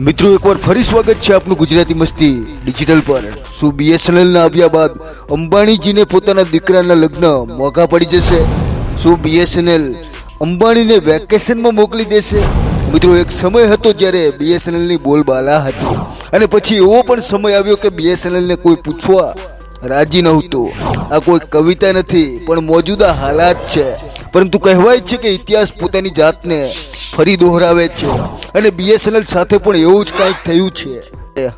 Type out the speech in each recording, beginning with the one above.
મિત્રો, એકવાર ફરી સ્વાગત છે આપનું ગુજરાતી મસ્તી ડિજિટલ પર. શું બીએસએનએલ ના આવ્યા બાદ અંબાણીજીને પોતાના દીકરાના લગ્ન મોઘા પડી જશે? શું બીએસએનએલ અંબાણીને વેકેશનમાં મોકલી દેશે? મિત્રો, એક સમય હતો જ્યારે બીએસએનએલની બોલબાલા હતી. અને પછી એવો પણ સમય આવ્યો કે બીએસએનએલને કોઈ પૂછવા રાજી નહોતું. આ કોઈ કવિતા નથી, પણ મોજુદા હાલાત છે. પરંતુ કહેવાય છે કે ઇતિહાસ પોતાની જાતને ફરી દોહરાવે છે. અને બીએસએનએલ સાથે પણ એવું જ કંઈક થયું છે.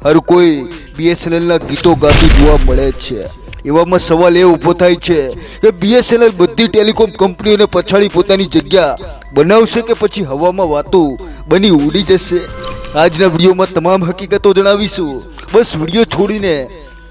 હર કોઈ બીએસએનએલના ગીતો ગાતું જોવા મળે છે. એવામાં સવાલ એ ઊભો થાય છે કે બીએસએનએલ બધી ટેલિકોમ કંપનીઓને પછાડી પોતાની જગ્યા બનાવશે કે પછી હવામાં વાતો બની ઉડી જશે? આજના વિડીયોમાં તમામ હકીકતો જણાવીશું. બસ વીડિયો છોડીને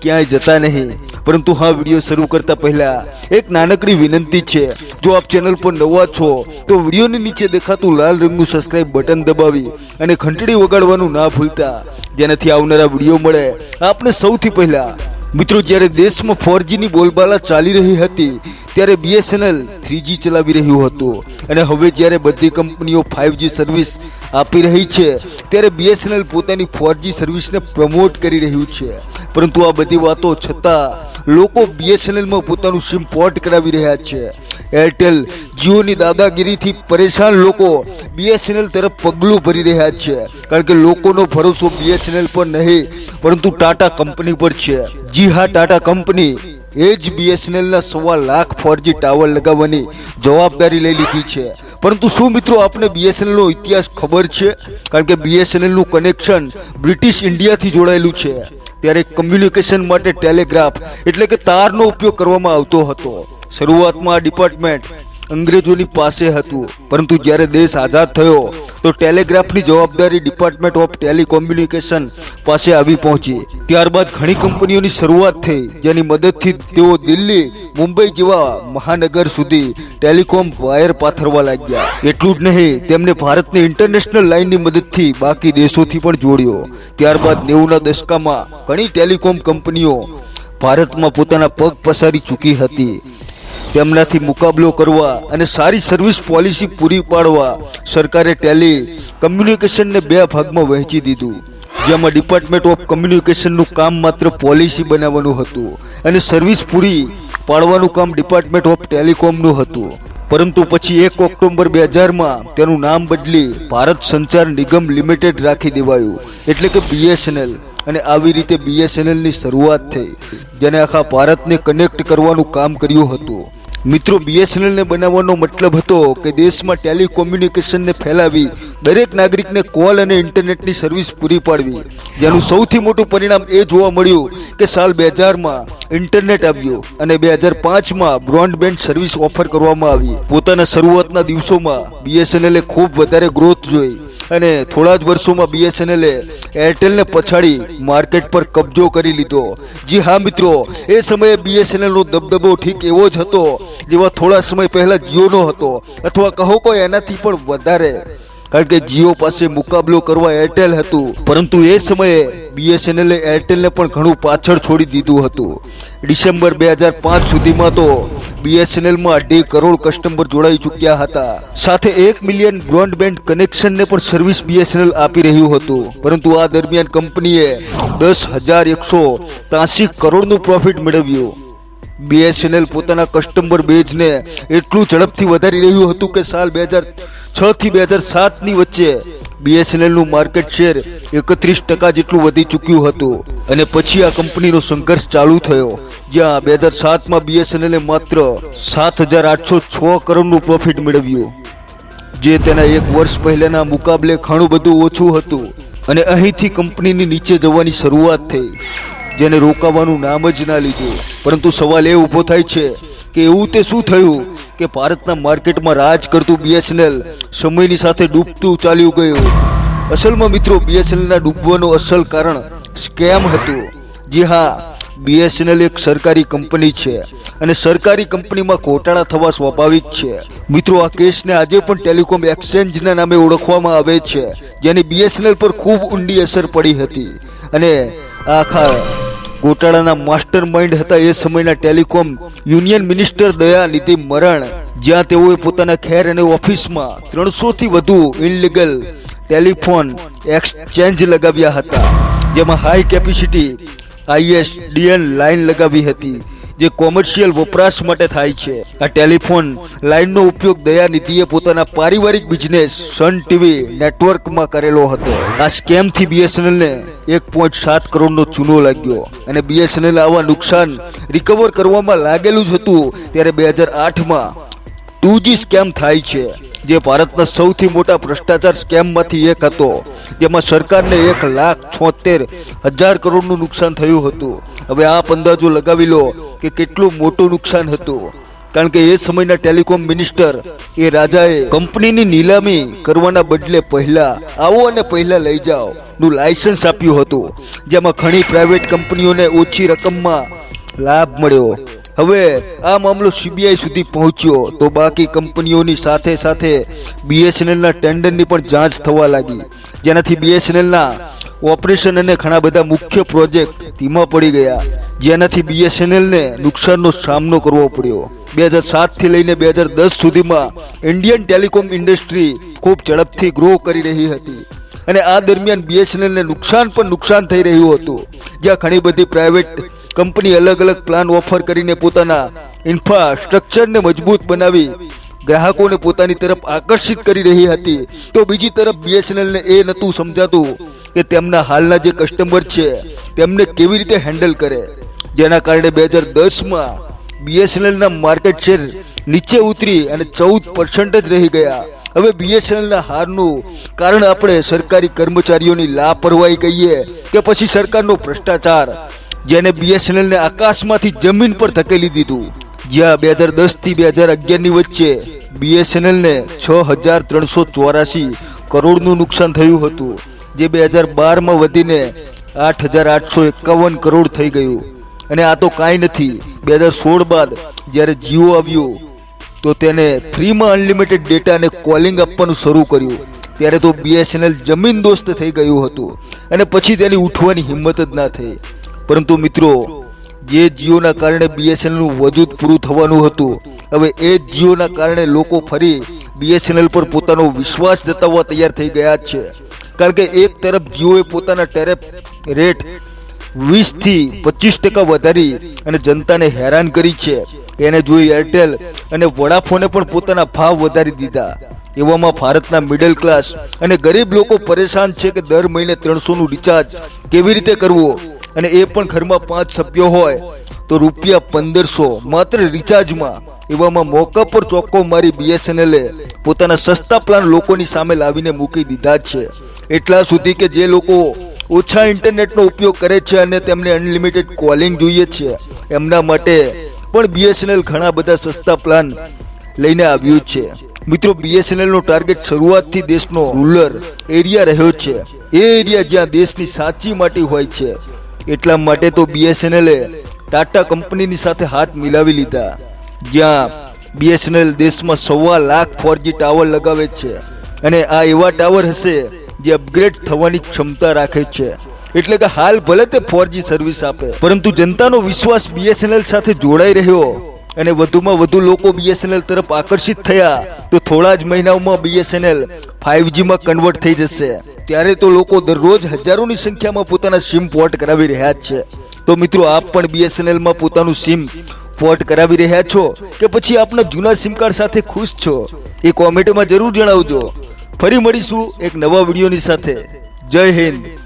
ક્યાંય જતા નહીં. પરંતુ હા, વીડિયો શરૂ કરતા પહેલા એક નાનકડી વિનંતી છે. જો આપ ચેનલ પર નવા છો, તો વિડીયોની નીચે દેખાતું લાલ રંગનું સબસ્ક્રાઇબ બટન દબાવી અને ઘંટડી વગાડવાનું ના ભૂલતા. જેનાથી આવનારા વીડિયો મળે. આપને સૌથી પહેલા, મિત્રો, જ્યારે દેશમાં ફોરજીની બોલબાલા ચાલી રહી હતી, ત્યારે બીએસએનએલ થ્રીજી ચલાવી રહ્યું હતું. અને હવે જ્યારે બધી કંપનીઓ ફાઇવજી સર્વિસ આપી રહી છે, ત્યારે બીએસએનએલ પોતાની ફોરજી સર્વિસને પ્રમોટ કરી રહ્યું છે. પરંતુ આ બધી વાતો છતાં, લોકો બીએસએનએલમાં પોતાનું સિમ પોર્ટ કરાવી રહ્યા છે. એરટેલ જીઓની દાદાગીરીથી પરેશાન લોકો બીએસએનએલ તરફ પગલું ભરી રહ્યા છે. કારણ કે લોકોનો ભરોસો બીએસએનએલ પર નહીં, પરંતુ ટાટા કંપની પર છે. જી હા, ટાટા કંપની. એ જ બીએસએનએલના સવા લાખ ફોરજી ટાવર લગાવવાની જવાબદારી લઈ લીધી છે. પરંતુ શું મિત્રો આપને બીએસએનએલનો ઇતિહાસ ખબર છે? કારણ કે બીએસએનએલનું કનેક્શન બ્રિટિશ ઇન્ડિયાથી જોડાયેલું છે. ત્યારે કમ્યુનિકેશન માટે ટેલિગ્રાફ એટલે કે તારનો ઉપયોગ કરવામાં આવતો હતો. શરૂઆતમાં ડિપાર્ટમેન્ટ અંગ્રેજોની પાસે હતું. પરંતુ જ્યારે દેશ આઝાદ થયો, તો ટેલિગ્રાફની જવાબદારી ડિપાર્ટમેન્ટ ઓફ ટેલિકોમ્યુનિકેશન પાસે આવી પહોંચી. ત્યારબાદ ઘણી કંપનીઓની શરૂઆત થઈ, જેની મદદથી તેઓ દિલ્હી, મુંબઈ જેવા મહાનગર સુધી ટેલિકોમ વાયર પાથરવા લાગ્યા. એટલું જ નહીં, તેમને ભારતને ઇન્ટરનેશનલ લાઇનની મદદથી બાકી દેશોથી પણ જોડ્યો. ત્યારબાદ નેવુંના દશકામાં ઘણી ટેલિકોમ કંપનીઓ ભારતમાં પોતાના પગ પસારી ચૂકી હતી. તેમનાથી મુકાબલો કરવા અને સારી સર્વિસ પોલિસી પૂરી પાડવા સરકારે ટેલી કમ્યુનિકેશનને બે ભાગમાં વહેંચી દીધું. જેમાં ડિપાર્ટમેન્ટ ઓફ કમ્યુનિકેશનનું કામ માત્ર પોલિસી બનાવવાનું હતું અને સર્વિસ પૂરી પાડવાનું કામ ડિપાર્ટમેન્ટ ઓફ ટેલિકોમનું હતું. પરંતુ પછી એક ઓક્ટોબર બે હજારમાં તેનું નામ બદલી ભારત સંચાર નિગમ લિમિટેડ રાખી દેવાયું. એટલે કે બીએસએનએલ અને આવી રીતે બીએસએનએલની શરૂઆત થઈ. જેને આખા ભારતને કનેક્ટ કરવાનું કામ કર્યું હતું. મિત્રો બીએસએનએલને બનાવવાનો મતલબ હતો કે દેશમાં ટેલિકોમ્યુનિકેશનને ફેલાવી દરેક નાગરિકને કોલ અને ઇન્ટરનેટની સર્વિસ પૂરી પાડવી. જેનું સૌથી મોટું પરિણામ એ જોવા મળ્યું કે સાલ બે હજારમાં ઇન્ટરનેટ આવ્યું અને બે હજાર પાંચમાં બ્રોડબેન્ડ સર્વિસ ઓફર કરવામાં આવી. પોતાના શરૂઆતના દિવસોમાં બીએસએનએલે ખૂબ વધારે ગ્રોથ જોઈ. અને થોડા જ વર્ષોમાં બીએસએનએલે એરટેલને પછાડી માર્કેટ પર કબજો કરી લીધો. જી હા મિત્રો, એ સમયે બીએસએનએલનો દબદબો ઠીક એવો જ હતો, જેવા થોડા સમય પહેલાં જીઓનો હતો. અથવા કહો કોઈ એનાથી પણ વધારે. કારણ કે જીઓ પાસે મુકાબલો કરવા એરટેલ હતું. પરંતુ એ સમયે બીએસએનએલે એરટેલને પણ ઘણું પાછળ છોડી દીધું હતું. ડિસેમ્બર બે હજાર પાંચ સુધીમાં તો બીએસએનએલમાં અઢી કરોડ કસ્ટમર જોડાઈ ચૂક્યા હતા. સાથે એક મિલિયન બ્રોડબેન્ડ કનેક્શનને પણ સર્વિસ બીએસએનએલ આપી રહ્યું હતું. પરંતુ આ દરમિયાન કંપનીએ દસ હજાર એકસો ત્યાસી કરોડનું પ્રોફિટ મેળવ્યું. બીએસએનએલ પોતાના કસ્ટમર બેઝને એટલું ઝડપથી વધારી રહ્યું હતું કે સાલ બે હજાર છ થી બે હજાર સાતની વચ્ચે બીએસએનએલનું માર્કેટ શેર એકત્રીસ ટકા જેટલું વધી ચૂક્યું હતું. અને પછી આ કંપનીનો સંઘર્ષ ચાલુ થયો, જ્યાં બે હજાર સાતમાં બીએસએનએલે માત્ર સાત હજાર આઠસો છ કરોડનું પ્રોફિટ મેળવ્યું. જે તેના એક વર્ષ પહેલાના મુકાબલે ઘણું બધું ઓછું હતું. અને અહીંથી કંપનીની નીચે જવાની શરૂઆત થઈ. જેને રોકાવાનું નામ જ ના લીધું. પરંતુ સવાલ એ ઊભો થાય છે કે એવું તે શું થયું કે ભારતના માર્કેટમાં રાજ કરતું બીએસએનએલ સમયની સાથે ડૂબતું ચાલ્યું ગયું. અસલમાં મિત્રો બીએસએનએલના ડૂબવાનું અસલ કારણ સ્કેમ હતું. જી હા બીએસએનએલ એક સરકારી કંપની છે અને સરકારી કંપનીમાં ઘોટાળા થવા સ્વાભાવિક છે. મિત્રો, આ કેસને આજે પણ ટેલિકોમ એક્સચેન્જના નામે ઓળખવામાં આવે છે, જેની બીએસએનએલ પર ખૂબ ઊંડી અસર પડી હતી. અને આખા ગોટાળાના માસ્ટર માઇન્ડ હતા એ સમયના ટેલિકોમ યુનિયન મિનિસ્ટર દયાનિધિ મરણ. જ્યાં તેઓએ પોતાના ખેર અને ઓફિસમાં ત્રણસો થી વધુ ઇનલીગલ ટેલિફોન એક્સચેન્જ લગાવ્યા હતા. જેમાં હાઈ કેપેસિટી આઈએસડીએન લાઇન લગાવી હતી. જે કોમર્શિયલ વપરાશ માટે થાય છે. આ ટેલિફોન લાઇનનો ઉપયોગ દયાનિધિએ પોતાના પારિવારિક બિઝનેસ સન ટીવી નેટવર્કમાં કરેલો હતો. આ સ્કેમથી બીએસએનએલને એક પોઈન્ટ સાત કરોડનો ચૂનો લાગ્યો અને બીએસએનએલ આવા નુકસાન રિકવર કરવામાં લાગેલું જ હતું ત્યારે બે હજાર આઠમાં ટુ જી સ્કેમ થાય છે. જે ભારતના સૌથી મોટા ભ્રષ્ટાચાર સ્કેમમાંથી એક હતો, જેમાં સરકારને એક લાખ છોતેર હજાર કરોડનું નુકસાન થયું હતું. હવે આ અંદાજો લગાવી લો કે કેટલું મોટું નુકસાન હતું. કારણ કે એ સમયના ટેલિકોમ મિનિસ્ટર એ રાજાએ કંપનીની નીલામી કરવાના બદલે પહેલા આવો અને પહેલા લઈ જાઓ નું લાયસન્સ આપ્યું હતું, જેમાં ઘણી પ્રાઇવેટ કંપનીઓને ઓછી રકમમાં લાભ મળ્યો. હવે આ મામલો સીબીઆઈ સુધી પહોંચ્યો તો બાકી કંપનીઓની સાથે સાથે બીએસએનએલના ટેન્ડરની પણ જાંચ થવા લાગી. જેનાથી બીએસએનએલના ઓપરેશન અને ઘણા બધા મુખ્ય પ્રોજેક્ટ ધીમા પડી ગયા. જેનાથી બીએસએનએલને નુકસાનનો સામનો કરવો પડ્યો. બે હજાર સાતથી લઈને બે હજાર દસ સુધીમાં ઇન્ડિયન ટેલિકોમ ઇન્ડસ્ટ્રી ખૂબ ઝડપથી ગ્રો કરી રહી હતી. અને આ દરમિયાન બીએસએનએલને નુકસાન પણ નુકસાન થઈ રહ્યું હતું. જ્યાં ઘણી બધી પ્રાઇવેટ કંપની અલગ અલગ પ્લાન ઓફર કરીને પોતાના ઇન્ફ્રાસ્ટ્રક્ચરને મજબૂત બનાવી ગ્રાહકોને પોતાની તરફ આકર્ષિત કરી રહી હતી. તો બીજી તરફ બીએસએનએલને એ નહોતું સમજાતું કે તેમના હાલના જે કસ્ટમર છે, તેમને કેવી રીતે હેન્ડલ કરે. જેના કારણે બે હજાર દસમાં બીએસએનએલના માર્કેટ શેર નીચે ઉતરી અને ચૌદ પર્સન્ટ જ રહી ગયા. હવે બીએસએનએલના હારનું કારણ આપણે સરકારી કર્મચારીઓની લાપરવાહી કહીએ કે પછી સરકારનો ભ્રષ્ટાચાર. જેને બીએસએનએલને આકાશમાંથી જમીન પર ધકેલી દીધું. જ્યાં બે હજાર દસથી બે હજાર અગિયારની વચ્ચે બીએસએનએલને છ હજાર ત્રણસો ચોરાસી કરોડનું નુકસાન થયું હતું, જે બે હજાર બારમાં વધીને આઠ હજાર આઠસો એકાવન કરોડ થઈ ગયું. અને આ તો કાંઈ નથી, બે હજાર સોળ બાદ જ્યારે જીઓ આવ્યું, તો તેને ફ્રીમાં અનલિમિટેડ ડેટા અને કોલિંગ આપવાનું શરૂ કર્યું. ત્યારે તો બીએસએનએલ જમીન દોસ્ત થઈ ગયું હતું, અને પછી તેની ઉઠવાની હિંમત જ ના થઈ. પરંતુ મિત્રો, જે જીઓના કારણે બીએસએનએલનું વજૂદ પૂરું થવાનું હતું, હવે એ જીઓના કારણે લોકો ફરી બીએસએનએલ પર પોતાનો વિશ્વાસ જતાવવા તૈયાર થઈ ગયા છે. કારણ કે એક તરફ જીઓએ પોતાના ટેરેફ રેટ વીસથી પચીસ ટકા વધારી અને જનતાને હેરાન કરી છે. એને જોઈ એરટેલ અને વડાફોને પણ પોતાના ભાવ વધારી દીધા. એવામાં ભારતના મિડલ ક્લાસ અને ગરીબ લોકો પરેશાન છે કે દર મહિને ત્રણસોનું રિચાર્જ કેવી રીતે કરવું? અને એ પણ ઘરમાં પાંચ સભ્યો હોય, તો રૂપિયા પંદરસો માત્ર રિચાર્જમાં. એવામાં મોકા પર ચોક્કો મારી બીએસએનએલે પોતાના સસ્તા પ્લાન લોકોની સામે લાવીને મૂકી દીધા છે. એટલા સુધી કે જે લોકો ઓછા ઇન્ટરનેટનો ઉપયોગ કરે છે અને તેમને અનલિમિટેડ કોલિંગ જોઈએ છે. એમના માટે પણ બીએસએનએલ ઘણા બધા સસ્તા પ્લાન લઈને આવ્યું છે. મિત્રો બીએસએનએલનો ટાર્ગેટ શરૂઆતથી દેશનો રૂરલ એરિયા રહ્યો છે. એ એરિયા જ્યાં દેશની સાચી માટી હોય છે. એટલા માટે તો બીએસએનએલે ટાટા કંપનીની સાથે હાથ મિલાવી લીધા. જ્યાં બીએસએનએલ દેશમાં સવા લાખ ફોરજી ટાવર લગાવે છે અને આ એવા ટાવર હશે જે અપગ્રેડ થવાની ક્ષમતા રાખે છે. એટલે કે હાલ ભલે તે ફોરજી સર્વિસ આપે, પરંતુ જનતાનો વિશ્વાસ બીએસએનએલ સાથે જોડાઈ રહ્યો. અને વધુમાં વધુ લોકો બીએસએનએલ તરફ આકર્ષિત થયા, તો થોડા જ મહિનાઓમાં બીએસએનએલ ફાઇવજીમાં કન્વર્ટ થઈ જશે. ત્યારે તો લોકો દરરોજ હજારોની સંખ્યામાં પોતાના સિમ પોર્ટ કરાવી રહ્યા છે. તો મિત્રો, આપ પણ બીએસએનએલમાં પોતાનું સિમ પોર્ટ કરાવી રહ્યા છો કે પછી આપના જૂના સિમ કાર્ડ સાથે ખુશ છો? એ કોમેન્ટમાં જરૂર જણાવજો. ફરી મળીશું એક નવા વિડીયોની સાથે. જય હિન્દ.